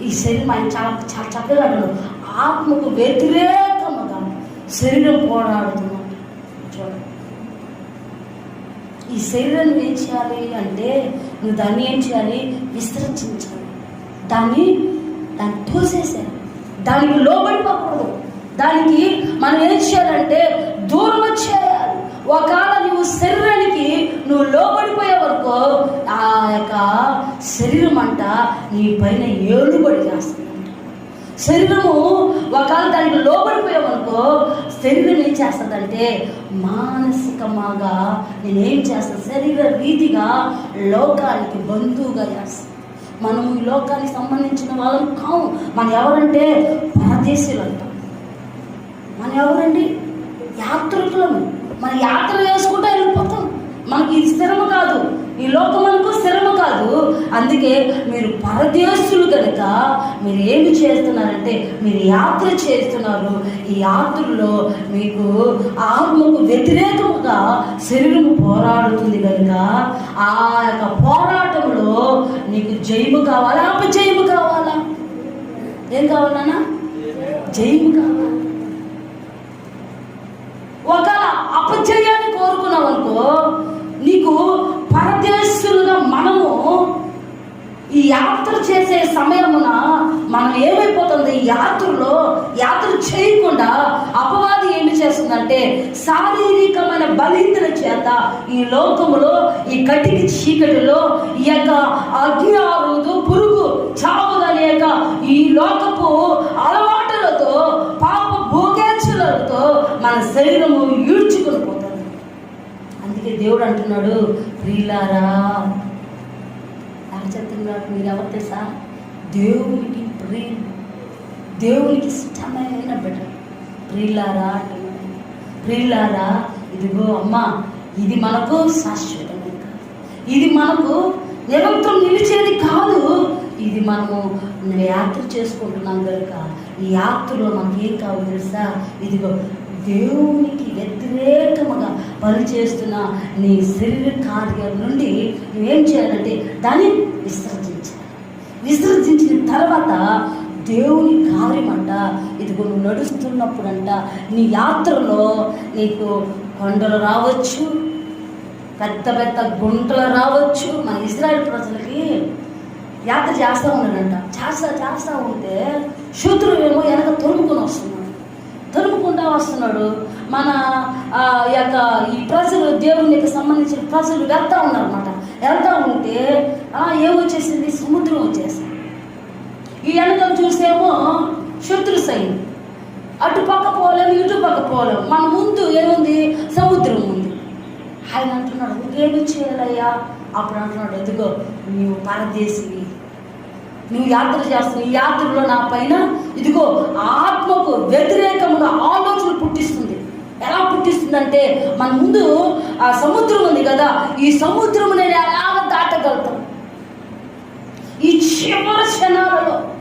ఈ శరీరం ఆయన చాలా చాలా చక్కగా అంటాడు ఆత్మకు వ్యతిరేకముగా శరీరం పోరాడుతున్నాడు చూడండి. ఈ శరీరాన్ని ఏం చేయాలి అంటే నువ్వు దాన్ని ఏం చేయాలి? విస్తరించాలి దాన్ని దాన్ని తోసేసేయాలి. దానికి లోబడిపోకూడదు. దానికి మనం ఏం చేయాలంటే దూరం వచ్చేయాలి. ఒకవేళ నువ్వు శరీరానికి నువ్వు లోబడిపోయే వరకు మంట అంట నీ పైన ఏలుబడి చేస్తుందంట శరీరము ఒకవేళ దానికి లోబడిపోయామనుకో శరీరం ఏం చేస్తుందంటే మానసికమాగా నేనేం చేస్తాను శరీర రీతిగా లోకానికి బంధువుగా చేస్తాను మనం ఈ లోకానికి సంబంధించిన వాళ్ళం కావు మనం ఎవరంటే పరదేశీలు అంటాం. మనం ఎవరండి? యాత్రికులము. మన యాత్ర చేసుకుంటూ వెళ్ళిపోతాం. మనకి ఇది స్థిరము కాదు. ఈ లోకం అనుకో స్థిరము కాదు. అందుకే మీరు పరదేశులు కనుక మీరు ఏమి చేస్తున్నారంటే మీరు యాత్ర చేస్తున్నారు. ఈ యాత్రలో మీకు ఆత్మకు వ్యతిరేకంగా శరీరం పోరాడుతుంది కనుక ఆ యొక్క పోరాటంలో నీకు జయము కావాలా? అపజయము కావాలా? ఏం కావాలన్నా? జయము కావాలా ఒకవేళ అపజయాన్ని కోరుకున్నావు అనుకో నీకు పరదేశులుగా మనము ఈ యాత్ర సమయమున మనం ఏమైపోతుంది? ఈ యాత్రలో యాత్ర చేయకుండా అపవాది ఏమి చేస్తుందంటే శారీరకమైన బలింద్ర చేత ఈ లోకములో ఈ కటికి చీకటిలో ఈ యొక్క అగ్ని ఆరుదు పురుగు చావుదనేక ఈ లోకపు అలవాటులతో పాప భోగేచ్ఛలతో మన శరీరము ఈడ్చుకుని పోతుంది. అందుకే దేవుడు అంటున్నాడు ప్రియులారా చెప్తున్నాడు మీరు ఎవరు తెలుసా? దేవునికి ప్రియ దేవునికి ఇష్టమైన బిడ్డ. ప్రియులారా అంటున్నాడు ప్రియులారా ఇదిగో అమ్మా ఇది మనకు శాశ్వతమైన ఇది మనకు నిరంతరం నిలిచేది కాదు. ఇది మనము యాత్ర చేసుకుంటున్నాం కనుక ఈ యాత్రలో మనకి ఏం కావాలి తెలుసా? ఇదిగో దేవునికి వ్యతిరేకముగా పనిచేస్తున్న నీ శరీర కార్యాల నుండి నువ్వేం చేయాలంటే దాన్ని విసర్జించాలి విసర్జించిన తర్వాత దేవుని కార్యమంట ఇదిగో నువ్వు నడుస్తున్నప్పుడంట నీ యాత్రలో నీకు కొండలు రావచ్చు పెద్ద పెద్ద గుంటలు రావచ్చు. మన ఇజ్రాయెల్ ప్రజలకి యాత్ర చేస్తూ ఉన్నాడంట చేస్తా చేస్తూ ఉంటే శత్రువు ఏమో వెనక తొలుముకొని వస్తున్నాడు. తరుముకుంటా వస్తున్నాడు. మన ఆ, యొక్క ఈ ప్రజలు దేవునికి సంబంధించిన ప్రజలు వెళ్తా ఉన్నారన్నమాట. వెళ్తా ఉంటే ఆ, ఏమొచ్చేసింది సముద్రం వచ్చేసింది. ఈ వెనకలు చూసేమో శత్రు సైన్యం. అటు పక్క పోలేము ఇటు పక్క పోలేము మన ముందు ఏముంది? సముద్రం ఉంది. ఆయన అంటున్నాడు ఇంకేమి చేయాలయ్యా? అప్పుడు అంటున్నాడు ఎదుగో నువ్వు పరదేశివి. నువ్వు యాత్ర చేస్తున్నావు. ఈ యాత్రలో నా పైన ఇదిగో ఆత్మకు వ్యతిరేకముగా ఆలోచన పుట్టిస్తుంది. ఎలా పుట్టిస్తుందంటే మన ముందు ఆ సముద్రం ఉంది కదా ఈ సముద్రం నేను ఎలా దాటగలుగుతాం ఈ చివరి క్షణాలలో.